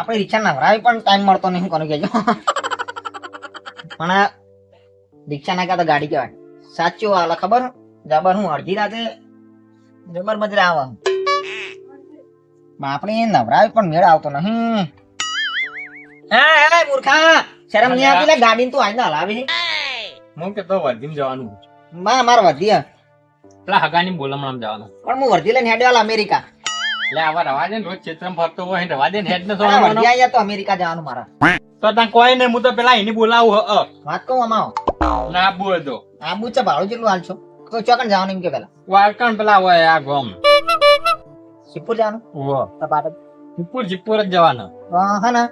આપણે રિક્ષા નવરાવી પણ ટાઈમ મળતો નહીં કોને કહેજો. પણ રિક્ષા ના તો ગાડી કહેવાય. સાચું હાલ ખબર? જબર હું અડધી રાતે જબર મજરા આવે પણ આપણે નવરાવી પણ મેળ આવતો નહીં. હા હા મૂર્ખા. શરમ નહીં આપી લે ગાડી તું આઈને હલાવી હું કે તો વર્ધીમ જવાનું. માં માર વધી પેલા હગાની બોલમણામ જવાનું. પણ હું વર્ધી લઈને હેડ્યો અમેરિકા. એટલે આવા રવા દે ને રોજ ચેતરમ ફરતો હોય રવા દે ને હેડ ને અરે તો અમેરિકા જવાનું મારા. તો ત્યાં કોઈ નહીં હું તો પેલા એની બોલાવું હ, હ. વાત કહું આમાં ના આબુ હતો આબુ છે ભાડું જેટલું હાલ તો ચોકન જવાનું એમ કે પેલા. વાળકણ પેલા હોય આ ગોમ. શિવપુર જવાનું? વો. તો પાટણ જીપુર જીપુર જ જવાનું. હા હા ને.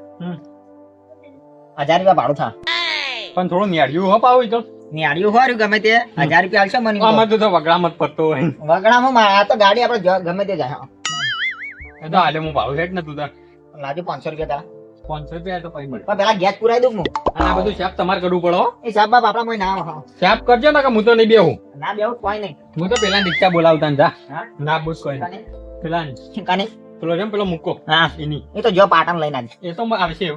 હજાર રૂપિયા ભાડું થા. પણ થોડું નેડિયું હો આવું તો. નિયાળ્યું હોય ગમે તે. હજાર રૂપિયા હાલશો મને આમાં તો તો વગડામાં જ પડતો હોય. વગડામાં આ તો ગાડી આપણે ગમે તે જાય. એ તો હાલે હું ભાવ હેઠ ને તું તાર. લાજો પાંચસો રૂપિયા તારા. પાંચસો રૂપિયા તો પૈ મળે. પણ પેલા ગેસ પુરાઈ દઉં હું? અને આ બધું સાફ તમારે કરવું પડો એ સાહેબ બાપ આપણા ના આવે. કરજો ને કે હું તો નહીં બેહું. ના બેવું કોઈ નહીં. હું તો પેલા રિક્ષા બોલાવતા ને જા. ના બુસ કોઈ? પેલા કાને? પેલો જેમ પેલો મૂકો. હા. એની. એ તો જો પાટણ લઈને આજે એ તો આવશે.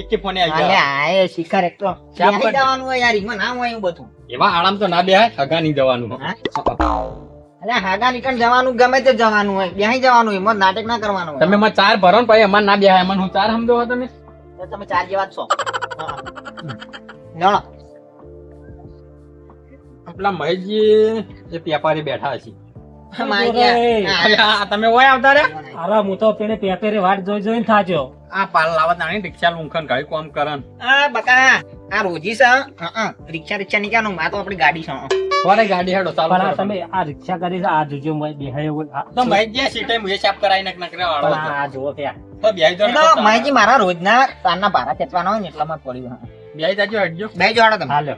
એક ફોને આવી અલે આ એ શિખર એક તો જવાનું હોય યાર એમાં ના હોય એવું બધું. એવા આરામ તો ના બેહાય હગા નહીં જવાનું. હા? અલે હાગા નીકળ જવાનું ગમે તે જવાનું હોય બેહી જવાનું હોય નાટક ના કરવાનું તમે માં ચાર ભરો ને પછી અમાર ના બેહાય એમાં હું ચાર સમજો હો તમે તમે ચાર જેવા છો હા. જાણો પેલા મહેશજી એ પેપારી બેઠા છે. અરે તમે ઓય આવતા રે? અરે હું તો પેલે પેપેરે વાટ જોઈ જોઈને થાક્યો આ પાલ લાવત નાની રિક્ષા લુંખન ઘડી કોમ કરન. આ બકા આ રોજી છે હા, હા. રિક્ષા રિક્ષા ની ક્યાંનું? આ તો આપણી ગાડી છે કોને ગાડી હેડો ચાલુ પણ આ કરો. તમે. આ રિક્ષા કરી આ જોજો મોય બેહાય એવું આ- તો સીટે મુએ સાફ કરાઈ નકરે વાળો આ- તો બેહી જાઓ મારા રોજના તારના ભારા ખેંચવાના હોય ને એટલામાં હા. બેહી જાજો હટજો બે જોડો તમે. હાલ્યો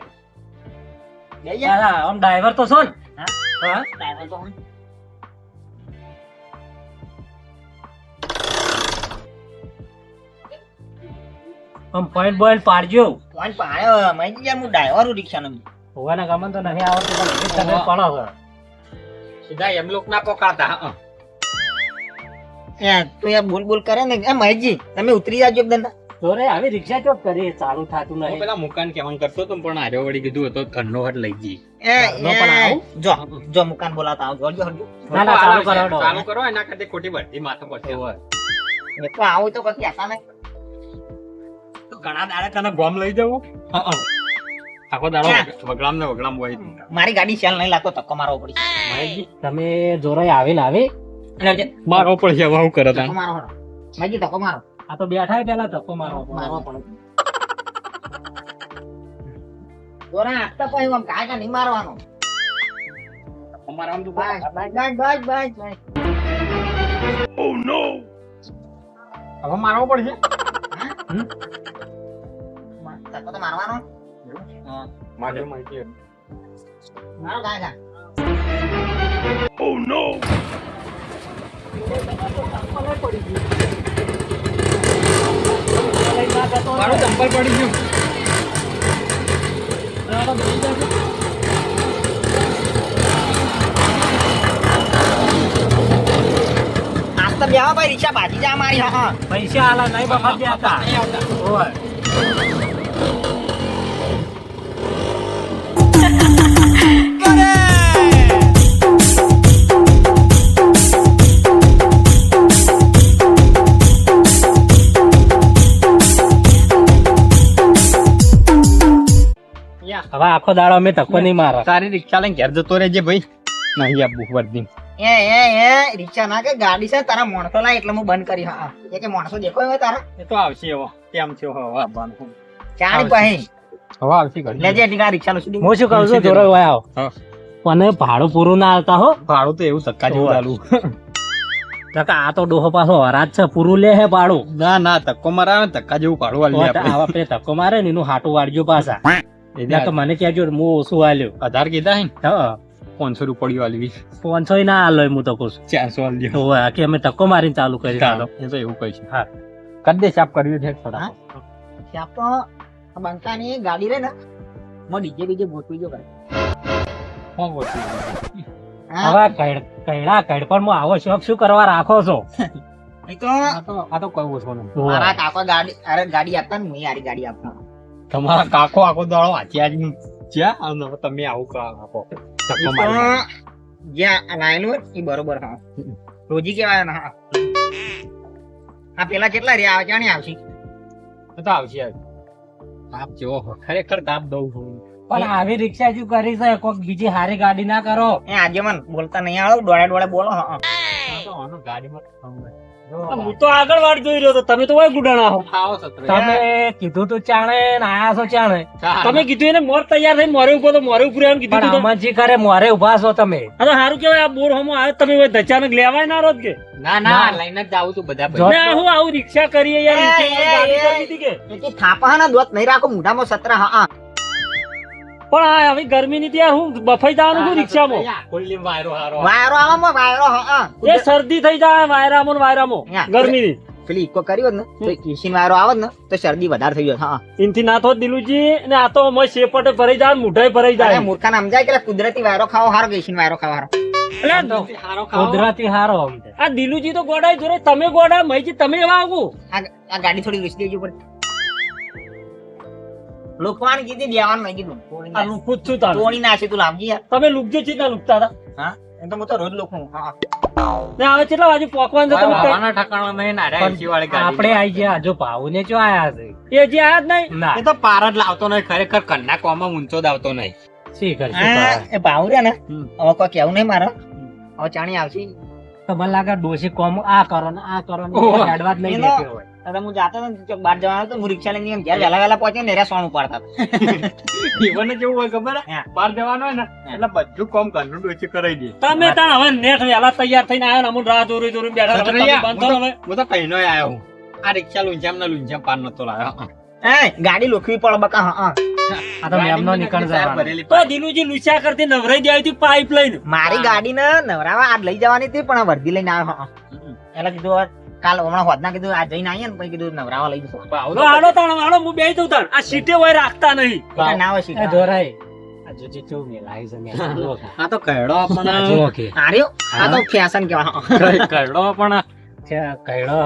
બે જા. આમ ડ્રાઈવર તો છો ને? હા? હા? ડ્રાઈવર તો હોય. આમ પોઈન્ટ બોઈન્ટ પાડજો. પોઈન્ટ પાડ્યો મેં યાર હું ડ્રાઈવર હું રિક્ષાનો હોવાના ગમન તો નહીં આવડતું પણ તમે પડો છો સીધા એમ લોક ના પોકાતા હા. એ તું યાર બોલ બોલ કરે ને એ મહેશજી તમે ઉતરી જાજો એકદમ તો આવી રિક્ષા ચોક કરી ચાલુ થાતું નહીં. પેલા મુકાન કેવાનું કરતો તો પણ આર્યો વળી કીધું હતો ઘરનો હટ લઈ જઈ એ પણ આવું? જો જો મુકાન બોલાતા આવો જોજો હરજો ના ના ચાલુ કરો ચાલુ કરો એના કરતા ખોટી ભરતી માથે પડશે. એ તો આવું તો કદી આતા નહીં તો ઘણા દાડે તને ગોમ લઈ જવું? આખો દાડો વગડામ ને વગડામ હોય મારી ગાડી ચાલ નહીં લાગતો ધક્કો મારવો પડી તમે જોરાઈ આવીને આવી? એટલે મારો પડશે હવે હું કરે ધક્કો મારો હરો ધક્કો મારો. આ તો બેઠા પેલા ધક્કો મારવો મારવો પડે. જોરા આપતા પછી આમ કાકા નહીં મારવાનો. અમારા તો બસ બસ બસ બસ બસ હવે મારવો પડશે. ધક્કો તો મારવાનો? મારે માહિતી મારો. કાકા મારું ચંપલ પડી ગયું. આજ તો બેહો ભાઈ રિક્ષા ભાજી જા મારી હા હા. પૈસા આલા નહીં બફા દેતા ઓય. હવે આખો દાડો અમે ધક્કો નહીં મારો. તારી રિક્ષા લઈને ઘેર જતો રહેજે ભાઈ. નહીં આપવું વર્દી એ એ એ રિક્ષા ના કે ગાડી છે તારા માણસો લાય એટલે હું બંધ કરી હા. એ કે માણસો દેખો હવે તારા. એ તો આવશે હવે કેમ છે હવે આવવાનું ચાણી પછી હવે આવશે ઘડી. લેજે ટીકા રિક્ષા નું હું શું કહું છું જોરો આવો. હા. પણ ભાડું પૂરું ના આવતા હો. ભાડું તો એવું ધક્કા જેવું ચાલુ. કાકા આ તો ડોહો પાછો હરાજ છે પૂરું લે હે ભાડું. ના ના ધક્કો મારે ધક્કા જેવું ભાડું આપણે. આવા ધક્કો મારે ને એનું હાટું વાળજો પાછા. એટલે તો મને કહેજો હું ઓછું આલ્યો. હજાર કીધા હે ને? હા. પાંચસો રૂપિયા વાળી પાંચસો ના આલો હું તો કહું ચારસો વાળી તો આખી અમે ધક્કો મારીને ચાલુ કરી ચાલો એ તો એવું કહીશ. હા. કદ દે સાફ કર્યું છે? ત્યાં તો આ બંકાની ગાડી રે ને મો ડીજે બીજે ગોઠવી જો કરે કોણ? હા? હવે કૈડા કૈડ પણ હું આવો શોખ શું કરવા રાખો છો? એ તો આ તો આ તો કહું છું મારા કાકો ગાડી અરે ગાડી આપતા ને હું હારી ગાડી આપતા તમારા કાકો આખો દાડો વાંચ્યા જ નહીં. જ્યાં? અને તમે આવું કરો. તો જ્યાં લાયેલું હોય એ બરોબર હા. રોજી કેવાય ને હા. આ પેલા કેટલા રહ્યા? આવે ક્યાં આવશે? તો આવશે આપ જેવો ખરેખર તાપ દઉં છું પણ આવી રિક્ષા શું કરી છે? કોક બીજી હારી ગાડી ના કરો. એ આજે મન બોલતા નહીં આવો ડોળે ડોળે બોલો હા. તો આનો ગાડીમાં. હું. તો આગળ વાળ જોઈ રહ્યો તો તમે તો હોય ગુડાણા હો. તમે કીધું તો ચાણે ને આયા છો ચાણે. તમે કીધું એને મોર તૈયાર થઈ મોરે ઊભો તો મોરે ઉપર એમ કીધું પણ તું તો. કરે મોરે ઊભા છો તમે. અરે સારું કેવાય આ બોર હમો આવ્યો તમે હવે ધચાનક લેવાય ના રોજ કે? ના ના લઈને જ આવું છું બધા જો- હું આવું રિક્ષા કરીએ યાર રિક્ષા ગાડી કરી દીધી કે? એ થાપા ના દોત નહીં રાખો મોઢામાં સતરા હા. પણ આ હવે ગરમી ની ત્યાં હું બફાઈ જવાનું છું રિક્ષામાં. વાયરો આવામાં વાયરો એ શરદી થઈ જાય વાયરામો વાયરામો ગરમી ની પેલી ઇકો કર્યો હોત ને તો એસી વાયરો આવત ને તો શરદી વધારે થઈ જાય હા. ઇનથી ના થો દિલુજી ને આ તો મય શેપટે ભરાઈ જાય મુઢાઈ ભરાઈ જાય. મૂર્ખા નામ જાય કે કુદરતી વાયરો ખાવો હારો કે વાયરો ખાવો હારો. કુદરતી હારો આ દિલુજી તો ગોડાય જોડે તમે ગોડા મયજી તમે એવા આવું. આ આ ગાડી થોડી વેચી દેજો પડે. લોકવાન કીધી દેવાનું નહીં કીધું. આ લુકું જ છું તાર. તોડી નાખે તું લાવજી યાર તમે લુકજો ચીતા લુકતા હતા. હા? એમ તો હું તો રોજ લુકું. હા. ને હવે કેટલા વાગે પોકવાનું છે તમે વાવાના ઠકાણા નહીં ને અરે વાળી ગાડી. આપણે આઈ ગયા હજુ ભાવ ને આયા છે? એ જે આયા જ નહીં? ના. એ તો પાર જ લાવતો નહીં ખરેખર કન્ના કોમાં ઊંચો દાવતો નહીં. શી કરશું એ ભાવ રહ્યા ને. હવે કોઈ કેવું નહીં મારે. હવે ચાણી આવશે. તમને લાગે ડોશી કોમ આ કરો ને આ કરો ને ઓહો. નહીં હોય. તો હું જાતો હતો બહાર જવાનો હતો હું રિક્ષા લઈને એમ ઘેર વહેલા વહેલા પહોંચે ને એરા ઉપાડતા હતા. કેવું હોય ખબર? બહાર જવાનું હોય ને એટલે બધું કામ ઘરનું ડોચી કરાઈ દે. તમે તાણ હવે નેટ વેલા તૈયાર થઈને આયા ને અમુક રાહ જોરી જોરી બેઠા હવે. હું તો કહીનો આવ્યો હું. આ રિક્ષા લુંજામ ને લુંજામ પાર નતો લાવ્યો એ ગાડી લોખવી પડે બકા હા હા. આ તો મેમનો નીકળ જવાનો. ભરેલી તો દિલુજી લુચ્યા કરતી નવરાઈ જાય હતી પાઇપ લઈને. મારી ગાડી ને નવરાવા આજ લઈ જવાની હતી પણ આ વર્ધી લઈને આવ્યો હા એટલે કીધું કાલ હમણાં હોદના કીધું આ જઈને આવીએ ને પછી કીધું નવરાવા લઈ જશું. તો હાલો તાણ હાલો હું બેસી જઉં તાણ. આ સીટે હોય રાખતા નહીં. ના હોય સીટે. ધોરાય આ તો કહેડો પણ જુઓ આ તો ફેશન કેવા કહેડો પણ છે,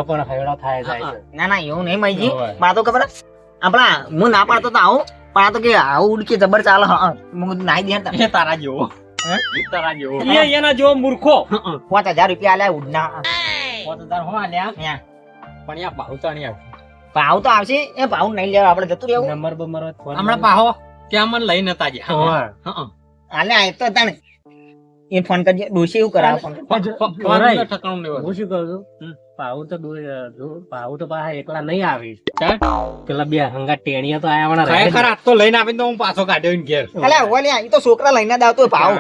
પણ હયડો થાય જાય ના ના એવું નહીં મઈજી. હોય. તો ખબર આપણા હું ના પાડતો તો આવું પણ આ તો કે આવું ઉડકી જબર ચાલે હા નાઈ દે તારા જેવો. હે? તારા જેવો. એના જેવો મૂર્ખો. પાંચ હજાર રૂપિયા આલ્યા ઉડના. હા. પોત આલ્યા. ત્યાં. પણ યા ભાવ તો નહીં ભાવ તો આવશે. એ ભાવ નહીં લેવા આપણે જતું રહેવું. નંબર બમર ફોન હમણાં પાહો. ત્યાં મને લઈ નતા ગયા હોય. હાલે આ તો તને એ ફોન કરજે. ડોશી એવું કરાવે ફોન ઠકાણું લેવા હું શું કહું છું. હમ. તો દો- દો- તો પાછા એકલા નહીં આવી. પેલા બે હંગા ટેણીયા તો આયા ખરેખર આજ તો લઈને આવીને તો હું પાછો કાઢ્યો ઘેર. અલે ઓલ્યા ઈ તો છોકરા લઈને જ આવતો ભાવ.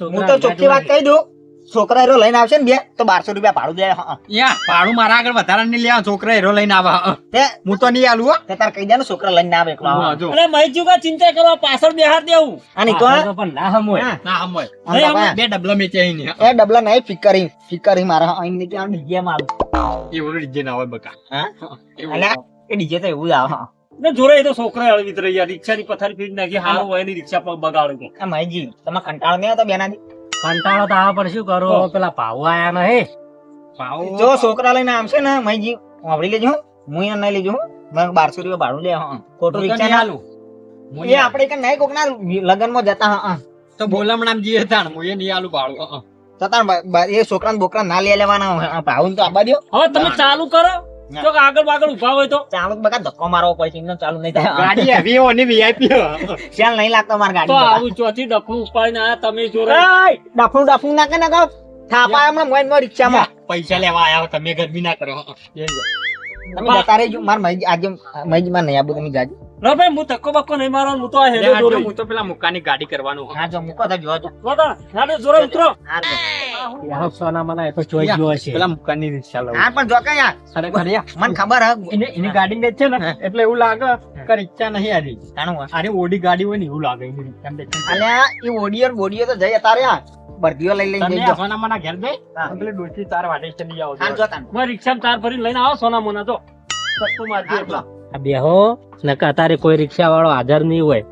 હું તો ચોખ્ખી વાત કહી દઉં. છોકરા હીરો લઈને આવશે ને બે તો બારસો રૂપિયા ભાડું દે હા યા ભાડું મારા આગળ વધારા ને લેવા છોકરા હીરો લઈને આવા હં. તે હું તો નહીં આલું તે તાર કહી દે ને છોકરા લઈને આવે એકલો અરે મહેશજી કા ચિંતા કરો પાછળ બેહાર દેવું. અને તો પણ ના હમ હોય. ના હમ હોય. આમ તો ભાઈ, બે ડબલા મેચે અહીં એ ડબલા નહીં ફિકરી ફિકરી મારા અહીં ને આમ ડીજે મારું એ એવું ડીજે ના હોય બકા. હા? એ ડીજે તો એવું જ આવે. ને જોરે તો છોકરા હળવી રહી યાર રિક્ષાની પથારી ફીટ નાખી હારું હોયની રિક્ષા પર બગાડો આ મહેશજી તમે કંટાળો નહીં આવતો બેનાથી? કંટાળો તો આવે પણ શું કરો? પેલા પાહુ આયા ને હે ભાવ જો છોકરા લઈને આવશે ને મહેશજી વાપરી લેજો હું. એને નહીં લેજો મને બારસો રૂપિયા ભાડું લે હા. ખોટું રિક્ષા ના આલું. એ આપણે કે નહીં કોક ના લગનમાં જતા હા તો બોલમણામ જીએ તાણ હું એ નહીં આલું ભાડું હં. તો તાર બ- બ- એ છોકરા બોકરા ના લે લેવાના. ભાવ તો આબા દો હવે તમે ચાલુ કરો. જો આગળ આગળ ઊભા હોય તો. ચાલુ બકા ધક્કો મારવો પડશે એમને ચાલુ નહીં થાય. ગાડી હેવી હોની વીઆઈપી હો. ચાલ નહીં લાગતો મારી તો આવું ચોથી ડફલું ઉપાડીને આયા તમે જોરે ડફું ડફું નાખે ને કહો થાપા હમણાં મોઈનમાં રિક્ષામાં. પૈસા લેવા આયા હો તમે ગરમી ના કરો. હં. તમે જતા રહેજો. માર મહી આજે મહી માં નહીં આબુ તમે જાજો. ના ભાઈ હું ધક્કો બક્કો નહીં મારો હું તો આ હેડો આટલું હું તો પેલા મુકાની ગાડી કરવાનું હા. જો મુકો તો જો જોતા હેડો જોરે ઉતરો. યાર સોના મને એ તો જોઈ ગયો છે પેલા મુકાની રિક્ષા લઉં. હા પણ જો કે યાર અરે યા. મને ખબર હે. એની ગાડી ને છે ને એટલે એવું લાગે કે રિક્ષા નહીં આરી જાણો અરે ઓડી ગાડી હોય ને એવું લાગે એની રિક્ષા ને અલ્યા એ ઓડિયો બોડિયો તો જઈ તારે આ બરદીઓ લઈ લઈને તમે સોના મોના ઘેર જઈ. એટલે ડોશી તાર વાટે લઈ આવો હા જો તાન. મારે રિક્ષામાં તાર ફરીને લઈને આવો સોના મોના જો. ધક્કો મારજો એટલો. આ બેહો નકર અત્યારે કોઈ રિક્ષા વાળો હાજર નહીં હોય.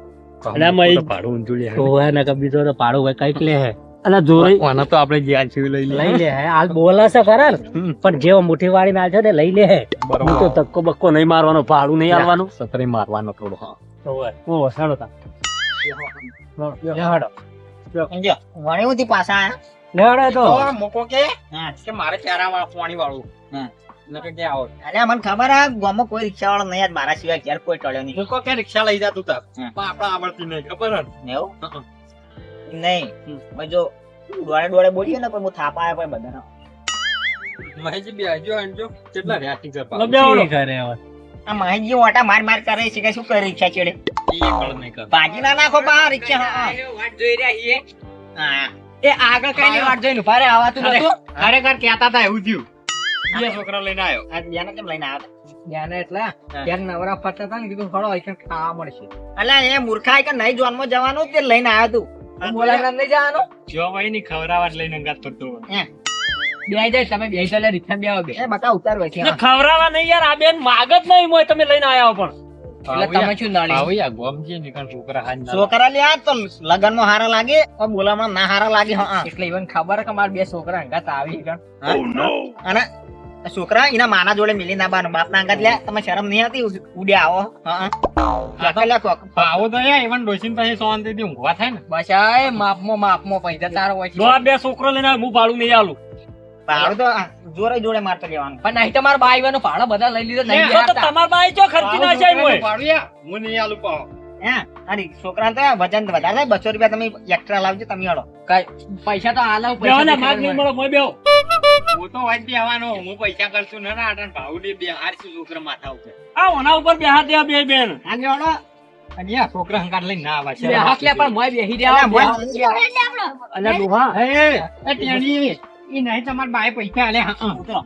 અલ્યા મય- પાડું ઊંધું લે. તો હોય નકા બીજો તો પાડું હોય કંઈક લે હે. અલા જોરે આના તો આપણે જે આલ છે લઈ લઈ લે હે. હાલ બોલે છે ખરા ને. પણ જેવો મુઠ્ઠી વાળીને આલ છે ને લઈ લે હે. હું તો ધક્કો બક્કો નહીં મારવાનો ભાડું નહીં આલવાનું. સતરે મારવાનો થોડો હા. ઓ સાડો તા હેડો સમજો? વણી પાછા આયા? તો. તો મોકો કે? કે મારે ચારા વાળા પાણી વાળું નકર કે આવો. અરે મને ખબર આ ગામમાં કોઈ રિક્ષા વાળો નહીં આજ મારા સિવાય ઘેર કોઈ ટળ્યો નહીં. મોકો કે રિક્ષા લઈ જા તું પણ આપણે આવડતી નહીં ખબર ને? એવું? નહીં. જો દોડે ડોળે બોલીએ ને પણ હું થાપા આવ્યા કોઈ બધાનો. કેટલા રહ્યા ટીચર બેહો હવે. આ માહિતી ઓટા માર માર કરે છે કે શું કરે રિક્ષા ચડે ભાજી ના નાખો બા રિક્ષા હા. વાટ જોઈ રહ્યા છીએ. હા. એ આગળ કઈ ની વાટ જોઈને ભારે રહે આવાતું નતું ખરેખર કહેતા હતા એવું થયું. બે છોકરા લઈને આવ્યો. આ બેને કેમ લઈને આવ્યા? હતા? જ્ઞાન એટલા નવરા ફરતા હતા ને કીધું ફળો ખાવા મળશે. એટલે એ મૂર્ખા કે નહીં જોનમાં જવાનું તે લઈને આવ્યો તું. બોલાવીને નહીં જવાનું? જો ભાઈ ની ખવરાવા લઈને અંગાત ફરતો. જાય તમે બે ચાલે રિક્ષા બે. બે બકા ઉતાર હોય ને ખવડાવવા નહીં યાર આ બેન માગ જ નહીં મોય તમે લઈને આયા પણ એટલે તમે શું નળી? આવું ગોમ છે ને છોકરા તો લગનમાં હારા લાગે બોલામાં ના હારા લાગે હા એટલે ઈવન ખબર કે મારા બે છોકરા અંગાત આવી ગણ અને છોકરા એના માના જોડે મિલી ના બાનું બાપ ના અંગત લ્યા તમે શરમ નહીં હતી ઉડ્યા આવો હા હા. લ્યા કોક. આવો તો યાર ડોસીન પાસે શાંતિથી ઊંઘવા થાય ને. બસ માપમો એ માપમાં માપમાં પૈસા તારો હોય બે છોકરો લઈને હું ભાડું નહીં આલું. ભાડું તો જોરે જોડે જોડે મારતો લેવાનું પણ નહીં તમારા ભાઈ વાનો ભાડો બધા લઈ લીધો નહીં તો તમારા બાઈ ચો ખર્ચી ના જાય મોય. ભાડિયા હું નહીં આલું પાવ હે અરે છોકરા તો વજન વધારે થાય બસો રૂપિયા તમે એક્સ્ટ્રા લાવજો તમે હળો પૈસા તો આલાવ બેહો ને માગ નહીં મળો મોય બેહો. હું તો વાંચ બેહવાનો હું પૈસા કરશું ને ના આટણ ભાવ દે બે હાર છોકરા માથા ઉપર? આ ઓના ઉપર બેહા દે બે બેન. આજે હળો અને યાર છોકરા હંકાર લઈને ના આવે બે હાથ લે પણ મોય બેહી અલા, રહ્યા મોય- ડોહા. એ એ ટેણી. ઈ નહીં તમાર બાએ પૈસા આલે હા હા. ઉતરો.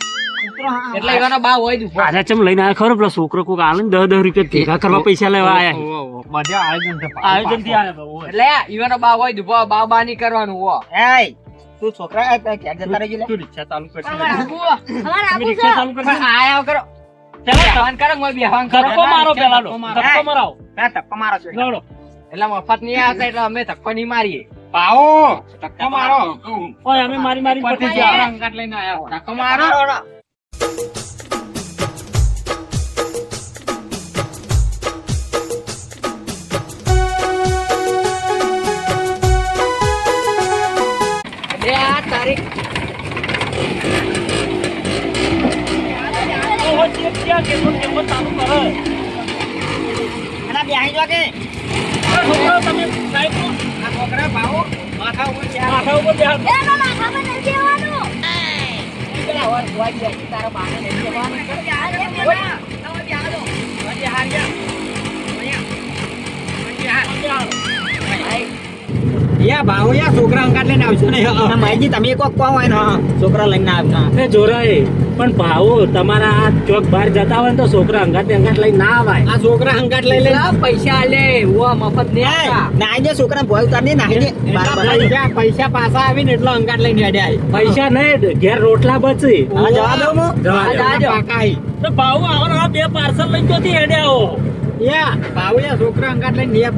ઉતરો, હા, હા. એટલે એવાનો બા હોય જ ઊભો. ચમ લઈને આયા ખરો પેલો છોકરો કોક આલે ને દસ દસ રૂપિયા ભેગા કરવા પૈસા લેવા આયા ઓહો, ઓહો. બધા આયોજન છે આયોજનથી આયા એટલે ઈવાનો બા હોય જ બા બા નહીં કરવાનું હો એય, તું છોકરા ક્યાં જતા રહેજો લે? તું રિક્ષા ચાલુ તમે રિક્ષા ચાલુ કરી આયા કરો ચાલો બેહવાન કરો મોય બેહવાન કરો ધક્કો મારો પેલા ધક્કો મારો. હા, ટપ્પા મારો એટલે મફત નહીં આવતા એટલે અમે ધક્કો નહીં મારીએ પાવો ટક્કો મારો. ઓય અમે મારી મારી પતી પતિ ગયા. હંકાર લઈને આયા હો. ધક્કો મારો. હળો. બે આ તારીખ. ઓહો, ચેક ક્યાં કે તો કેમ ચાલુ કરે અલા, બેહી જાઓ કે? આ છોકરાઓ તમે સાહેબ નો આ છોકરા ભાવો, માથા ઉપર છે. માથા ઉપર બેહા દો. પેલા હોય હોય બેસી તારા બાને નહીં જવાનું યા ભાવો યા છોકરા હંકાર લઈને આવશો ને હા, તમે કોક કહો હોય ને, છોકરા લઈને આવ્યા. એ જોરાએ પણ ભાવો તમારા આ ચોક બહાર જતા હોય તો છોકરા અંગાત અંગાત લઈને ના આવાય. આ છોકરા હંકાર લઈ લે પૈસા મફત ભોય ઉતાર પાછા આવીને એટલો અંગાટ લઈને પૈસા નહીં ઘેર રોટલા બચે. જવા દો જવા દે. જાજો. પાકા આઈ. તો ભાવો આવો બે પાર્સલ લઈ ગયો હેડ્યા હો? યા છોકરા અંગાટ લઈને નિયા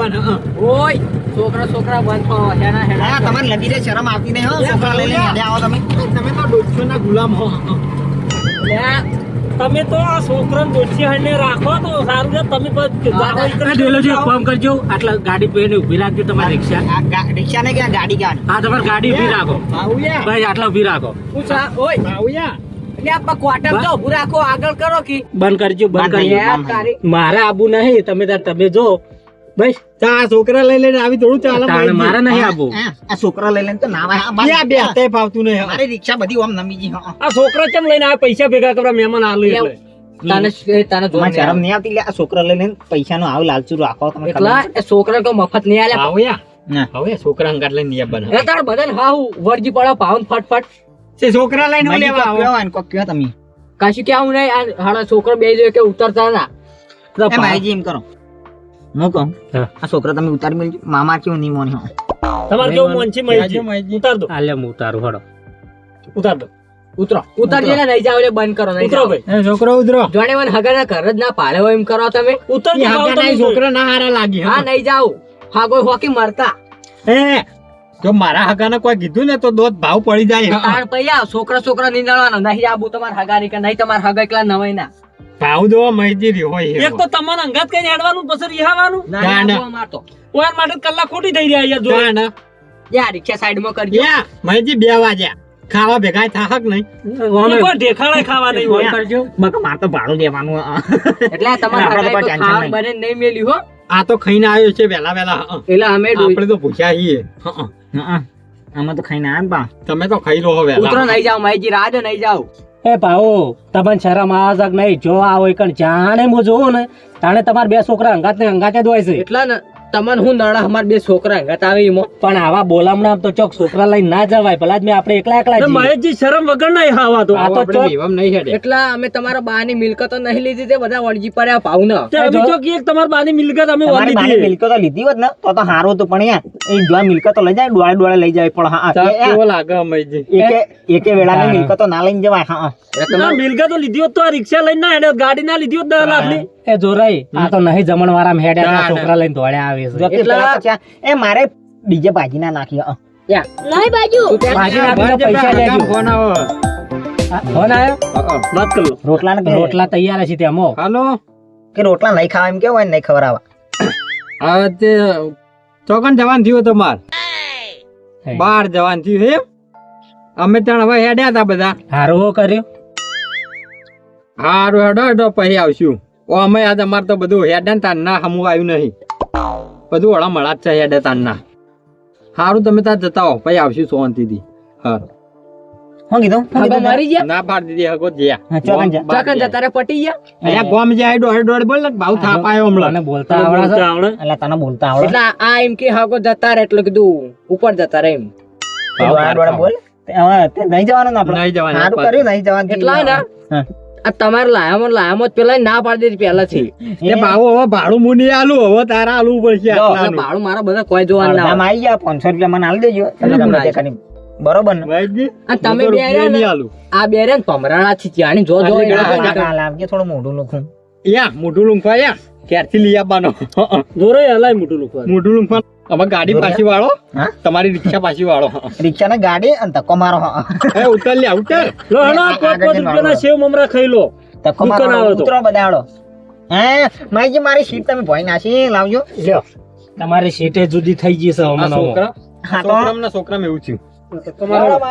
ઓય. છોકરા છોકરા બંધ થો હેડા હેડા તમારે લગી રે શરમ આવતી નહીં હો. છોકરા લઈને હેડે આવો તમે. તમે તો દોઢસો ગુલામ હો. તમે તો આ છોકરાને દોઢી હಣ್ಣે રાખો તો સારું છે. તમે પણ ફોન કરજો. આટલા ગાડી પેને ઊભી રાખજો તમારી રિક્ષા. રિક્ષા ને ક્યાં? ગાડી કાઢ હા તમારી ગાડી ઊભી રાખો. ભાઈ આટલા ઊભી રાખો. પૂછા ઓય. ભાવો યા એટલે આ ક્વાર્ટર તો આગળ કરો કી. બંધ કરજો બંધ કરજો. મારે આબુ નહીં તમે તાર તમે જો. ભાઈ તા આ છોકરા લઈ લઈને આવી થોડું ચાલે તાણે મારે નહીં આપો. આ છોકરા લઈ લઈને તો નાવા. આ બે હાથે ફાવતું નહીં મારી રિક્ષા બધી ઓમ નમી જી આ છોકરા કેમ લઈને આ પૈસા ભેગા કરવા મહેમાન આલુ એટલે? તને તને જોવા શરમ નહીં આવતી આ છોકરા લઈને પૈસા નો આવ લાલચુ રાખો તમે એટલા છોકરા તો મફત નહીં આલે ભાવો હવે છોકરા હંકાર લઈને નિયા બન એ તાર બધાને હાવ વળગી પડો પાવન ફટફટ તે છોકરા લઈને લેવા આવો? કયો હોય કયો તમે. કશું કેવું નહીં આ હાડા છોકરો બે જો કે ઉતરતા ના તો એમ કરો. હું કહું? આ છોકરા તમે ઉતારી મેલજો. મામા કેવું નહીં મોન તમારે કેવું મોન છે મહીજી ઉતાર દો. આલે હું ઉતારું હડો ઉતાર દો. ઉતરો. ઉતરજે ને નહીં જાવ એટલે બંધ કરો નહીં ઉતરો ભાઈ. છોકરો ઉતરો. જોડે મને હગાના ઘર જ ના પાડે હોય એમ કરો તમે. ઉતર એ છોકરા ના હારા લાગી હા નહીં જાવ. હા કોઈ હોકી મરતા. હે જો મારા હગાને કોઈ કીધું ને તો દોત ભાવ પડી જાય. તાણ પૈ છોકરા છોકરા નીંદણવાનો નહીં આબુ તમારે હગારી કે નહીં તમારા હગા એકલા નવાઈ ના ભાવ દો મજદૂરી હોય એક તો તમને અંગત કઈ હેડવાનું પછી રિહાવાનું? તો ઓયાર માટે. કલાક ખોટી થઈ રહ્યા યાર જો ના, ના. યા રિક્ષા સાઈડમાં કરજો. યા, મહિજી બે વાગ્યા ખાવા ભેગા થાક નહીં. ઢેખાડે ખાવા નહીં હોય. કરજો. બકા માર તો ભાડું દેવાનું એટલે તમારે ખાવા બને નહીં મેલી હો. આ તો ખાઈને આવ્યો છે વેલા વેલા એટલે અમે આપણે તો ભૂખ્યા છીએ. હં. હં. આમાં તો ખાઈને આવ્યા બા. તમે તો ખાઈ લો હવે ઉતરો નહીં જાવ માઈજી રાજ નહીં જાવ એ ભાઉ, તમને શરમ આવે નહીં, જો આ હોય કણ જાણે હું ને, તાણે તમારા બે છોકરા અંગાત ને અંગાતે હોય છે. એટલા ને તમને હું નડા અમાર બે છોકરા હંગાત આવે ઈમો પણ આવા બોલામણા તો ચોક છોકરા લઈને ના જવાય. ભલા જ મેં આપણે એકલા એકલા. મહેશજી શરમ વગર ના ખાવા તો. આ તો ચોક- વિવામ નહીં હેડે. એટલા અમે તમારા બાની મિલકતો નહીં લીધી તે બધા વળજી પડ્યા ભાવ ન તે અમે જો- જો એક તમારી બાની મિલકત અમે વળી દીધી. મિલકતો લીધી હોત ને તો તો હારો તો પણ યાર એ જો મિલકતો લઈ જાય ડોળે ડોળે લઈ જાય. પણ હા કેવો લાગે મહિજી એકે એકે વેળાની મિલકતો ના લઈને જવાય હા ના મિલકતો લીધી હોત તો આ રિક્ષા લઈને ના હેડે ગાડી ના લીધી હોત દસ લાખની. એ જોરાઈ આ તો નહીં જમણવાળા હેડ્યા આ ના ના. છોકરા લઈને દોડ્યા આવે. જો છે એટલે પછી એ મારે ડીજે ભાજી ના નાખી બાજુ. ભાજી નાખી તો પૈસા લેજો. ફોન આવો. ફોન આવ્યો વાત કરો. રોટલા રોટલા તૈયાર છે તેમાં હાલો. કે રોટલા નહીં ખાવા એમ કેવું હોય નહીં ખબર આવા હવે તે ચોકન જવાન થયું તમાર બાર જવાન થયું એમ અમે ત્યાં હવે હેડ્યા હતા બધા. હારો કર્યો? હારું હેડો હેડો પછી આવશું. ઓ અમે આજ અમારે તો બધું હેડ્યા ને તાર ના હમું આવ્યું નહીં. બધું વળા મળા જ છે હેડે તાનના. સારું તમે ત્યાં જતા હો પછી આવશું શાંતિથી હા શું કીધું શું હગા કીધું મારી ગયા? ના પાડી દીધી હગો જ્યાં હા, ચોકન જા. ચાકન પટી ગયા? અહીંયા ગોમ જાય દોડ દોડ બોલ ને ભાવ થાપ આવ્યો મને હમણાં બોલતા આવડે? એટલે તને બોલતા આવડે? એટલે આ એમ કે હાગો જતા રે એટલે કીધું ઉપર જતા રે એમ. બોલ. નહીં જવાનું આપણે? નહીં જવાનું સારું કર્યું નહીં જવાનું એટલા ને? તમારે લાયામાં લાયામાં જ પેલા ના પાડી દીધી પહેલાથી. એ બાવો હવે ભાડું હું નહીં આલું હવે તારા આલવું પડશે એટલે. ભાડું મારા બધા કોઈ જોવા ના આવી. ગયા પાંચસો રૂપિયા મને આલી દેજો. બરોબર ને? આ તમે બે. આ બે રે ભમરાણા થી ત્યાંની જો જો થોડું મોઢું લખું. યા મોઢું લૂંખવા યા. ક્યારથી? લઈ આવવાનો? જોરો હલાય મોઢું લોકો મોઢું લૂંખવા હવે ગાડી પાછી વાળો? તમારી રિક્ષા પાછી વાળો. રિક્ષા ને ગાડી અને તકો મારો. એ ઉતર લે ઉતર. લો રૂપિયાના સેવ મમરા ખાઈ લો. તકો મારો ઉતરો બધા હે માઈજી મારી સીટ તમે ભોઈ નાસી. લાવજો. લ્યો. તમારી સીટે જુદી થઈ ગઈ છે હમણાં. છોકરા? હા તો? છોકરામાં છોકરા છોકરામાં એવું થયું.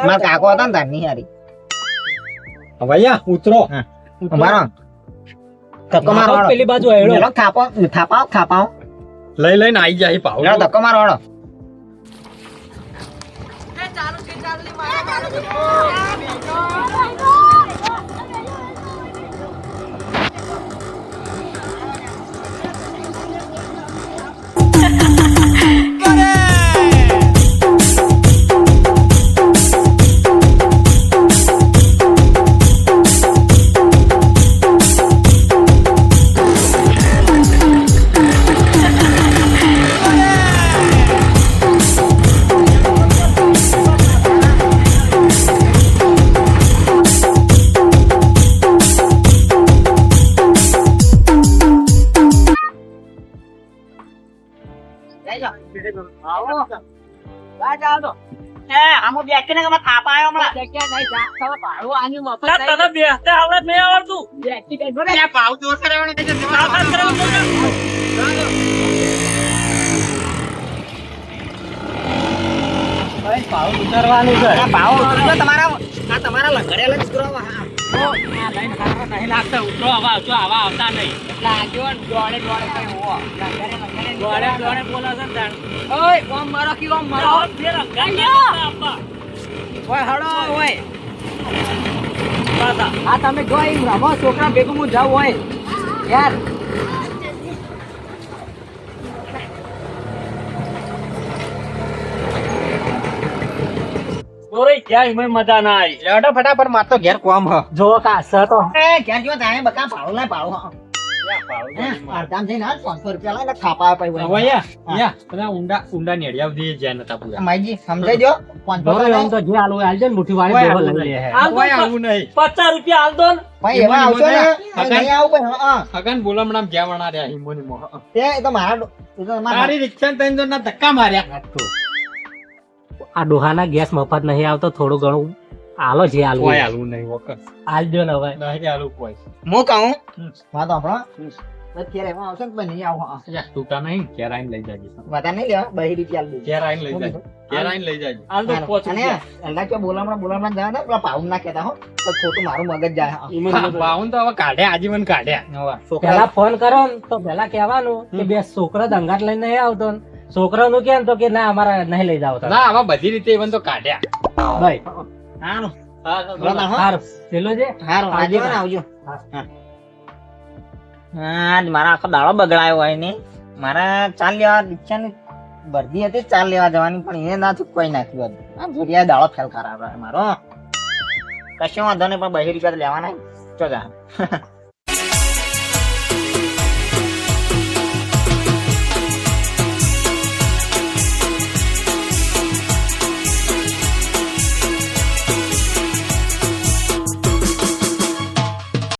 માર. કાકો હતા ને તારની હારી. હવે ઉતરો. મારો ધક્કો મારો પેલી બાજુ આયો થાપો થાપાવ થાપાવ. લઈ લઈને આવી જાય ભાવ ના ધક્કો મારો હાલો લા, તને બેસતા આવડે જ નહીં આવડતું. ઉતરવાનું છે. આ ભાવ તમારા આ તમારા લગડેલા જ હા. નહીં લાગતા ઉતરો આવા આવજો આવા આવતા નહીં દોડે દોડે બોલે છે ને. ઓય ઓમ મારો કી ઓમ મારો ના આપવા. ઓય હળો ઓય આ તમે જો એમ છોકરા ભેગું હું જાઉં હોય યાર દોરે ક્યાંય મજા ના આવી. ફટાફટ માર તો ઘેર કોમ હ. જો તો. એ બકા ને એમ. હે. પચાસ રૂપિયા હાલ દો એ મારા એ ધક્કા માર્યા. આ ડોહાના ગેસ મફત નહીં આવતો થોડું ઘણું આલો જે આલુ કોઈ આલુ નહીં વખત આલજો ને હવે. નહીં આલુ કોઈ. હું કહું? વાત આપણો અત્યારે એમાં આવશે ને નહીં આવો યાર, તૂટા નહીં. ઘેર આઈને લઈ જાજે. વધારે નહીં લેવા બહી રીતે ઘેર આઈને લઈ જાજે. ઘેર આઈને લઈ જાજે. આલ તો પોચ અને એલા કે બોલામણા બોલામણા જાય ને પેલા પાઉન ના કહેતા હો. તો ખોટું મારું મગજ જાય હા, તો હવે કાઢ્યા આજીવન કાઢ્યા પેલા ફોન કરો ને તો પેલા કહેવાનું કે બે છોકરા દંગાટ લઈને નહીં આવતો ને. છોકરાનું કેમ તો કે ના અમારા નહીં લઈ જાવ ના આમાં બધી રીતે ઇવન તો કાઢ્યા. ભાઈ. હારું. પેલો છે? આવજો આજ મારા આખો દાડો બગડાયો હોય ને. મારા ચાલ લેવા રિક્ષાની ભરતી હતી ચાલ લેવા જવાની પણ એ ના કોઈ નાખ્યું હતું. આ ભૂરિયા દાડો ફેલ ખરાબ રહ્યો મારો. કશું વાંધો નહીં પણ બહી રૂપિયા લેવાના. ચો જા.